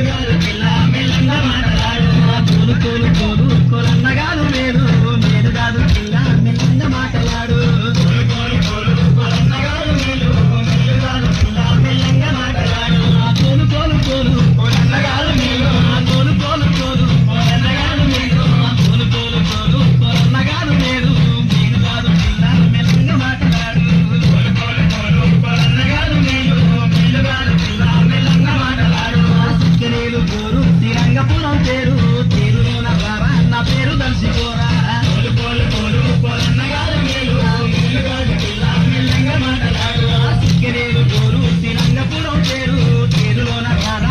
పిల్ల మెల్లంగా మాట్లాడు కోలు కోలు కోలు కోలన్నగాను నేను చేతులో చేరు చేతులోన కాల